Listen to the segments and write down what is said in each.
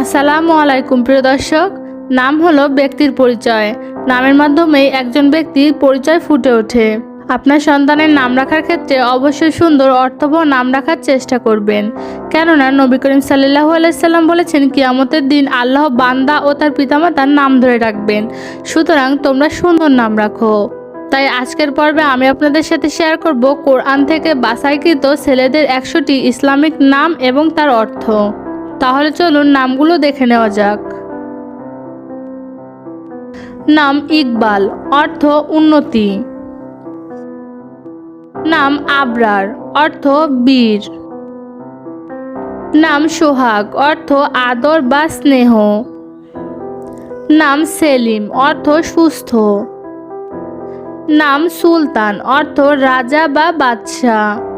আসসালামু আলাইকুম, প্রিয় দর্শক। নাম হলো ব্যক্তির পরিচয়। নামের মাধ্যমেই একজন ব্যক্তির পরিচয় ফুটে ওঠে। আপনার সন্তানের নাম রাখার ক্ষেত্রে অবশ্যই সুন্দর অর্থবহ নাম রাখার চেষ্টা করবেন। কেননা নবী করিম সাল্লাহ আলাইসাল্লাম বলেছেন, কিয়ামতের দিন আল্লাহ বান্দা ও তার পিতামাতার নাম ধরে রাখবেন। সুতরাং তোমরা সুন্দর নাম রাখো। তাই আজকের পর্বে আমি আপনাদের সাথে শেয়ার করব কোরআন থেকে বাসাইকৃত ছেলেদের একশোটি ইসলামিক নাম এবং তার অর্থ। তাহলে চলুন নামগুলো দেখে নেওয়া যাক। নাম ইকবাল, অর্থ উন্নতি। নাম আবরার, অর্থ বীর। নাম সোহাগ, অর্থ আদর বা স্নেহ। নাম সেলিম, অর্থ সুস্থ। নাম সুলতান, অর্থ রাজা বা বাদশাহ।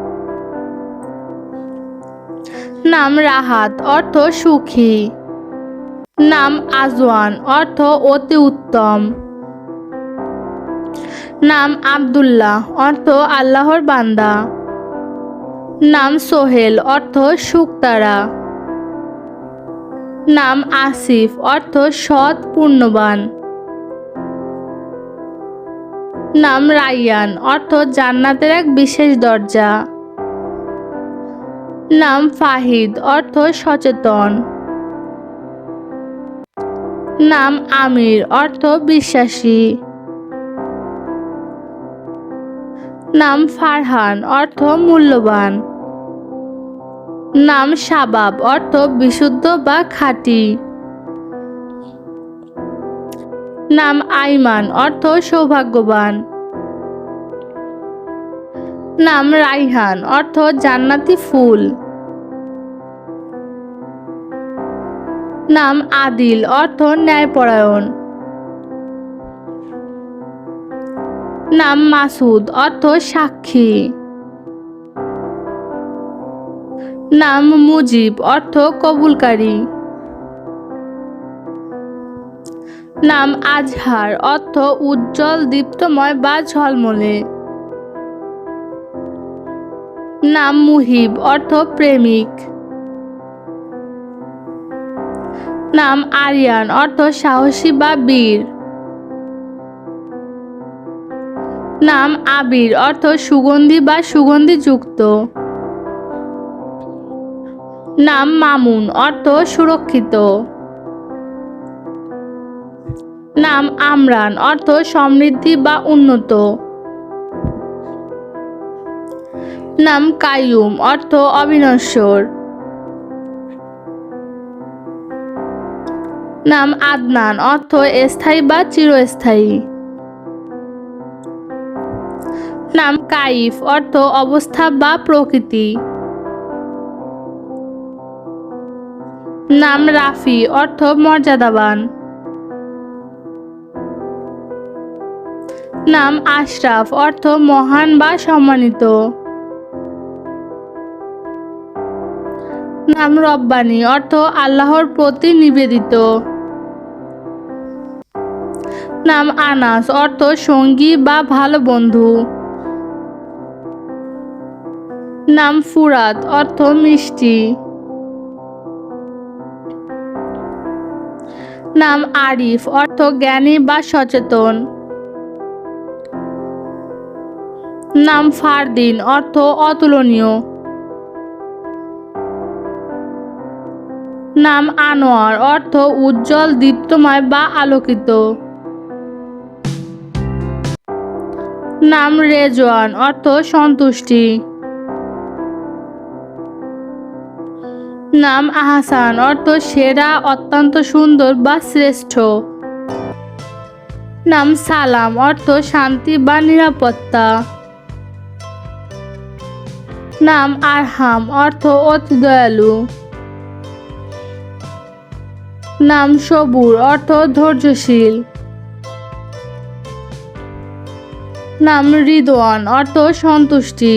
নাম রাহাত, অর্থ সুখী। নাম আজওয়ান, অর্থ অতি উত্তম। নাম আবদুল্লাহ, অর্থ আল্লাহর বান্দা। নাম সোহেল, অর্থ শুকতারা নাম আসিফ, অর্থ সৎ পূর্ণবান নাম রাইয়ান, অর্থ জান্নাতের এক বিশেষ দরজা। নাম ফাহিদ, অর্থ সচেতন। নাম আমির, অর্থ বিশ্বাসী। নাম ফারহান, অর্থ মূল্যবান। নাম শাবাব, অর্থ বিশুদ্ধ বা খাঁটি। নাম আইমান, অর্থ সৌভাগ্যবান। নাম রাইহান, অর্থ জান্নাতি ফুল। নাম আদিল, অর্থ ন্যায়পরায়ণ। নাম মাসুদ, অর্থ সাক্ষী। নাম মুজিব, অর্থ কবুলকারী। নাম আজহার, অর্থ উজ্জ্বল, দীপ্তময় বা ঝলমলে। নাম মুহিব, অর্থ প্রেমিক। নাম আরিয়ান, অর্থ সাহসী বা বীর। নাম আবির, অর্থ সুগন্ধি বা সুগন্ধি যুক্ত নাম মামুন, অর্থ সুরক্ষিত। নাম আমরান, অর্থ সমৃদ্ধি বা উন্নত। নাম কায়ুম অর্থ অবিনশ্বর। নাম আদনান, অর্থ স্থায়ী বা চিরস্থায়ী। নাম কাইফ, অর্থ অবস্থা বা প্রকৃতি। নাম রাফি, অর্থ মর্যাদাবান। নাম আশরাফ, অর্থ মহান বা সম্মানিত। নাম রব্বানি, অর্থ আল্লাহর প্রতি নিবেদিত। নাম আনাস, অর্থ সঙ্গী বা ভালো বন্ধু। নাম ফুরাত, অর্থ মিষ্টি। নাম আরিফ, অর্থ জ্ঞানী বা সচেতন। নাম ফারদিন, অর্থ অতুলনীয়। নাম আনোয়ার, অর্থ উজ্জ্বল, দীপ্তময় বা আলোকিত। নাম রেজওয়ান, অর্থ সন্তুষ্টি। নাম আহসান, অর্থ সেরা, অত্যন্ত সুন্দর বা শ্রেষ্ঠ। নাম সালাম, অর্থ শান্তি বা নিরাপত্তা। নাম আরহাম, অর্থ অতি দয়ালু। নাম সবুর, অর্থ ধৈর্যশীল। নাম রিদওয়ান, অর্থ সন্তুষ্টি।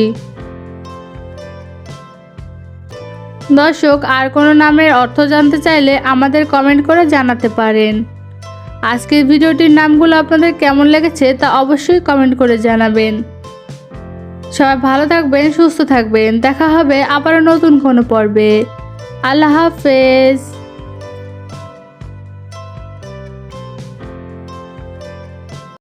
দর্শক, আর কোনো নামের অর্থ জানতে চাইলে আমাদের কমেন্ট করে জানাতে পারেন। আজকের ভিডিওটির নামগুলো আপনাদের কেমন লেগেছে তা অবশ্যই কমেন্ট করে জানাবেন। সবাই ভালো থাকবেন, সুস্থ থাকবেন। দেখা হবে আবারও নতুন কোনো পর্বে। আল্লাহ হাফেজ।